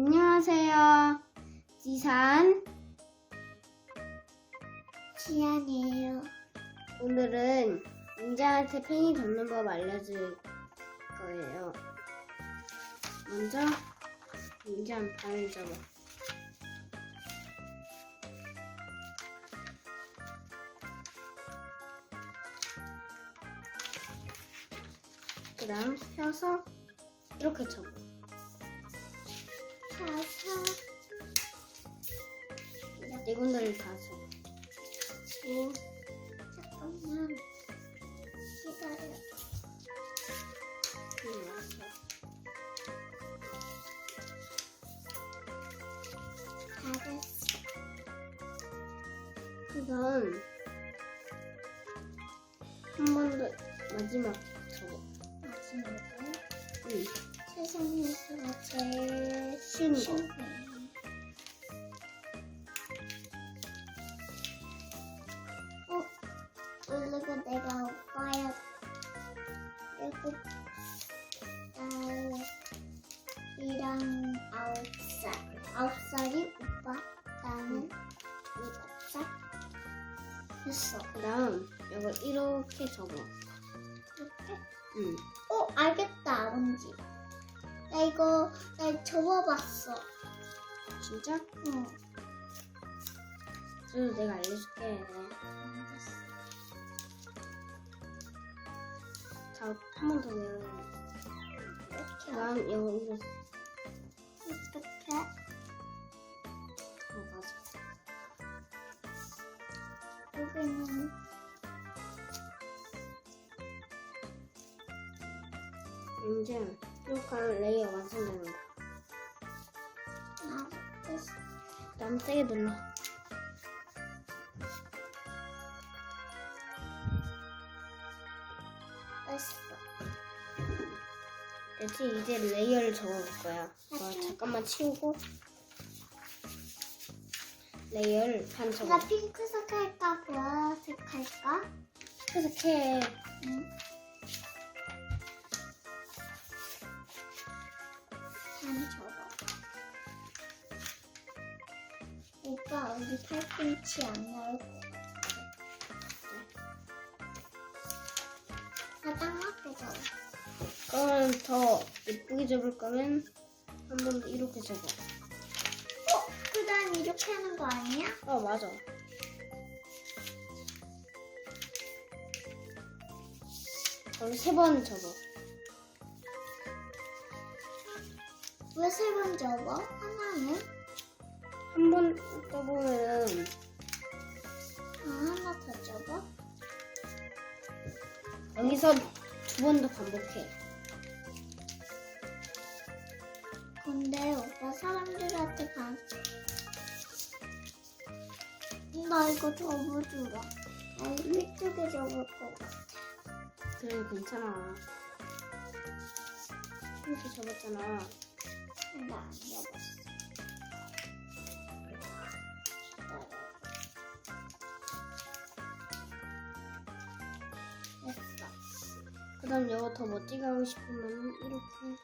안녕하세요. 지산. 지안이에요. 오늘은 인자한테 팽이 접는 법 알려줄 거예요. 먼저 인자한 발을 접어. 그 다음 펴서 이렇게 접어. 가서 네 군데를 다 접어. 오 잠깐만 기다려. 다 됐어. 그 다음 한번 더 마지막 접어. 마지막으로 응. 세상에서 제일 거예요. 어? 그리고 내가 오빠야 일곱 살이랑 아홉 살 아홉 살이 오빠 나는 일곱 살 됐어 그 다음 이거 이렇게 접어. 이렇게 응. 어 알겠다 뭔지 나 이거 나 접어봤어 진짜? 응 그래도 내가 알려줄게. 알겠어. 자, 한 번 더 내려. 이렇게 그 다음 이거 이거 이렇게 어, 맞아. 여기는 이제 이렇게 레이어 완성되는 거. 아 세게 눌러. 됐어 이제 이제 레이어를 접어볼 거야. 어, 잠깐만 치우고 레이어를 반 접어. 나 핑크색 할까 보라색 할까? 핑크색 해. 응 오빠 우리 팔꿈치 안 나올 것 같아 나딱 맞게 접어 그러면 더 예쁘게 접을 거면 한 번 더 이렇게 접어. 어? 그 다음 이렇게 하는 거 아니야? 어 맞아. 그럼 세 번 접어. 왜 세 번 접어? 하나는? 한 번 떠보면은 아, 하나 더 접어? 여기서 두 번 더 반복해. 근데 오빠 사람들한테 가. 나 이거 접어주라. 나 이쪽에 접을 것 같아. 그래 괜찮아. 이렇게 접었잖아. 나안 접 그 다음 이거 더 멋지게 하고 싶으면 이렇게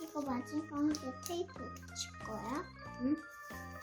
이거 마지막에 테이프 붙일 거야? 응?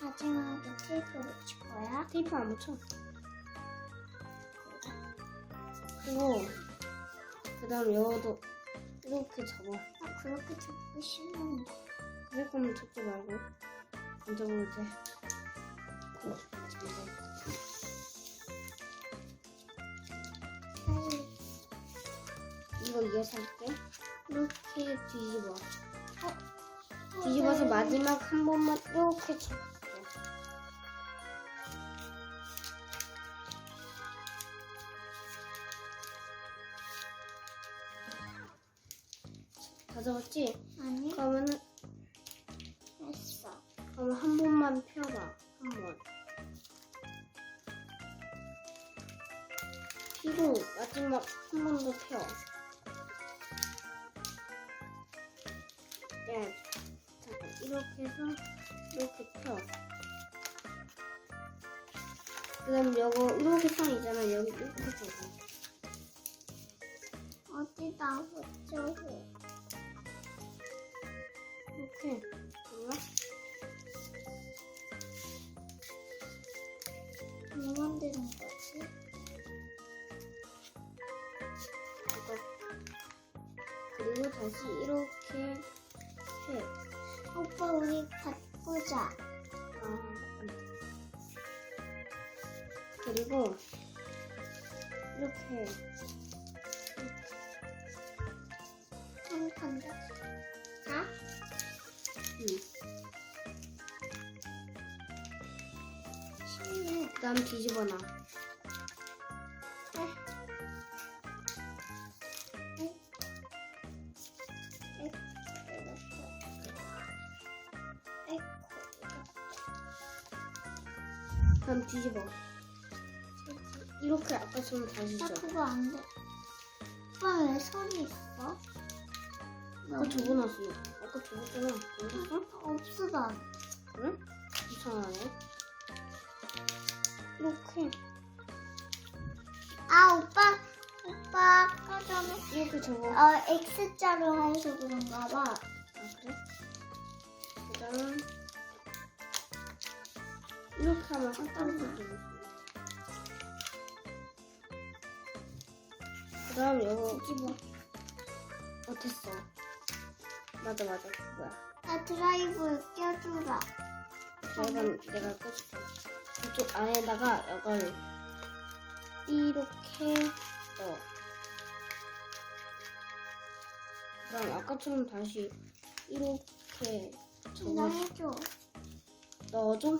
마지막에 테이프 붙일 거야? 테이프 안 붙여. 그리고 그 다음 이거도 이렇게 접어. 나 그렇게 접기 싫은데. 그럴 거면 접지 말고 안 접어도 돼. 어, 접어. 이거 이어서 할게. 이렇게 뒤집어. 어, 뒤집어서 네. 마지막 한 번만 이렇게 접어. 다 접었지? 아니 그러면은 됐어. 그럼 한 번만 펴봐. 한 번. 피고 마지막 한 번 더 펴. 네. 잠깐 이렇게 해서 이렇게 펴. 그다음 요거 이렇게 선 있잖아. 여기 이렇게. 어디 어디다 붙여고 이렇게 몰라? 뭐 만드는 거지? 그리고 다시 이렇게 해. 오빠 우리 바꾸자. 돼. 그리고 이렇게 한 판다. 자, 음. 신유. 그다음 뒤집어놔. 그다음 뒤집어. 이렇게 아까처럼 다시 나 줘. 그거 안 돼. 오빠 왜 선이 있어? 아까 접어놨어. 아까 접었잖아. 몰랐어? 없어 나. 그래? 이상하네. 이렇게 아 오빠 오빠 아까 전에 이렇게 접어. 어 X자로 해서 그런가 봐. 아 그래? 그다음 이렇게 하면 깜깜해져. 그다음 이거 뒤집어. 어 됐어. 맞아 맞아 그거야. 나 드라이브에 껴주라. 이건 내가 꺼줄게. 이쪽 안에다가 이걸 이렇게 넣어. 그다음 아까처럼 다시 이렇게 나 접어 해줘. 넣어줘.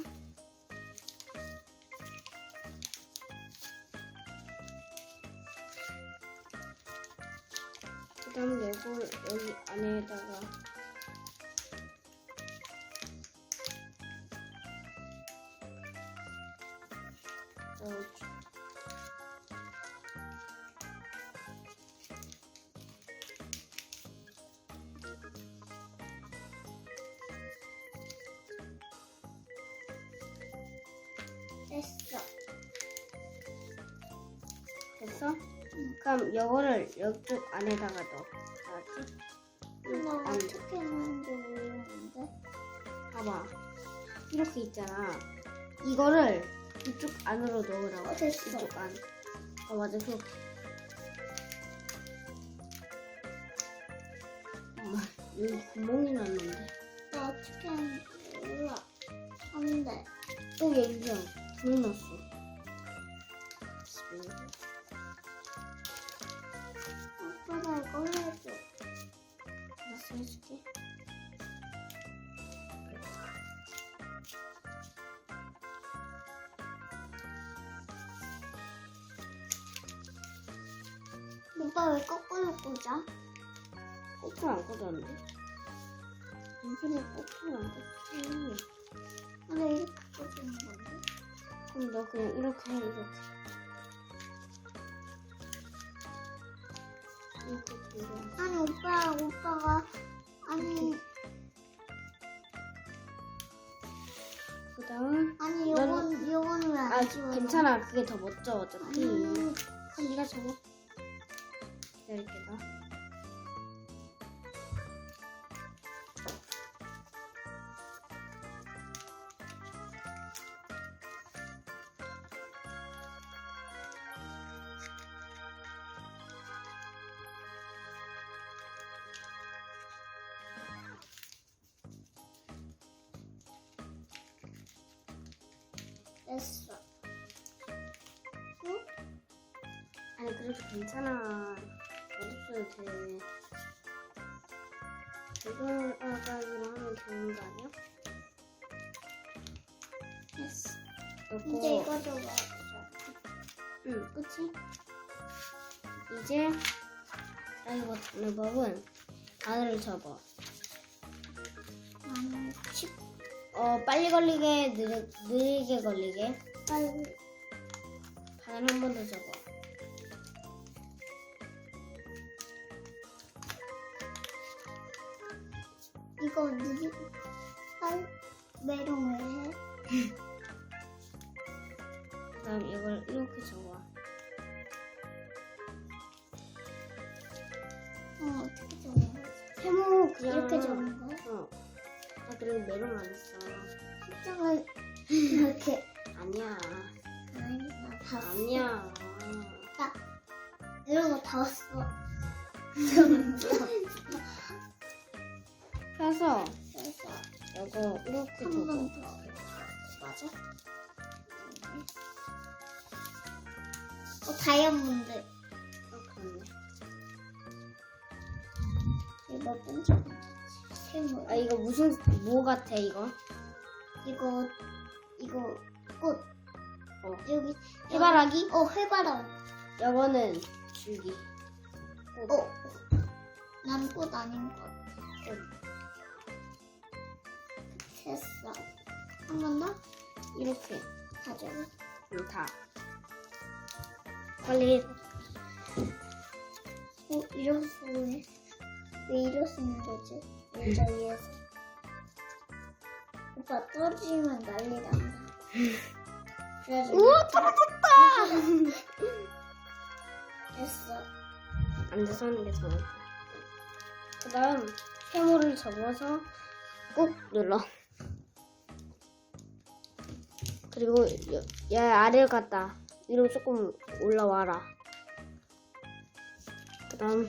그다음 이걸 여기 안에다가 넣어줘. 됐어. 됐어? 그럼 이거를 이쪽 안에다가 넣어. 알았지? 나 안 돼. 어떻게 하는지 모르겠는데. 봐봐. 이렇게 있잖아. 이거를 이쪽 안으로 넣으라고. 어, 됐어. 이쪽 안. 어, 맞아. 그렇게. 엄마, 여기 구멍이 났는데. 나 어떻게 하는지 몰라. 안 돼. 어, 여기야. 구멍 났어. 오빠 왜 거꾸로 꽂아? 거꾸로 안 꽂았는데? 인터넷 거꾸로 안 꽂았어. 근데 이렇게 꽂는 건데? 그럼 너 그냥 이렇게 해, 이렇게. 이렇게 돌려. 아니 오빠 오빠가 아니 그 다음, 아니 넌- 요건 요거는 왜안 아, 지워? 괜찮아. 그게 더 멋져, 어차피. 아니 그럼 네가 접 나. 됐어. 아니, 그래도 괜찮아. 어딨어도 돼. 이걸 아가기로 하면 되는 거 아니야? 됐어. 이제 이거 좀 넣어줘. 응, 그치? 이제 드라이버 잡는 법은 바늘을 접어. 나는 칩 어, 빨리 걸리게, 느리, 느리게 걸리게. 빨리 바늘 한 번 더 접어. 이거 느리 빨 메롱 왜 해? 그 다음 이걸 이렇게 접어. 세모 그냥 이렇게 적는 거야? 어. 아 그리고 메롱 안 했어. 숫자가 이렇게 아니야. 아니다 다 아니야. 이런 거다 왔어. 그래서 그래서 이거 이렇게 한 두고 번 더. 맞아? 어 다이아몬드. 어 그렇네. 이거 번째 세모. 아 이거 무슨 뭐 같아 이거? 이거 이거 꽃. 어. 여기 해바라기? 어 해바라기. 이거는 줄기. 꽃. 어. 난 꽃 아닌 것 같아. 됐어. 한 번 더? 이렇게 가져가. 응, 다. 빨리 해. 어, 이렇게 왜? 왜 이렇게 쓰는 거지? 의자 위에서. 오빠 떨어지면 난리 난다. 그래서 우와 떨어졌다. 됐어. 앉아서 하는 게 좋아. 그 다음 세모를 접어서 꾹 눌러. 그리고 여- 얘 아래를 갔다 위로 조금 올라와라. 그다음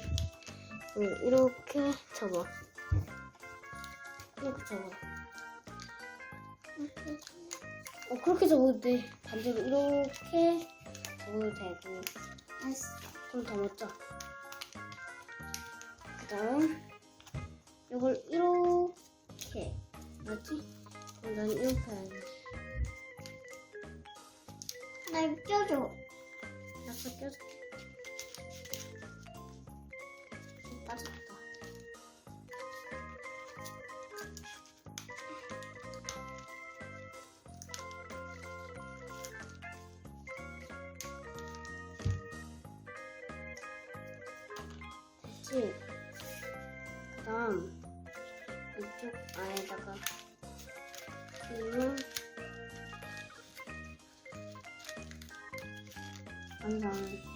응, 이렇게 접어. 이렇게 접어. 어 그렇게 접어도 돼. 반대로 이렇게 접어도 되고. 좀 더 멋져. 그 다음, 이걸 이렇게. 맞지? 그럼 난 이렇게 해야지. 날 껴줘. 약간 껴줄게. 빠졌다. 됐지? 그 다음, 이쪽 안에다가 끼면 완성.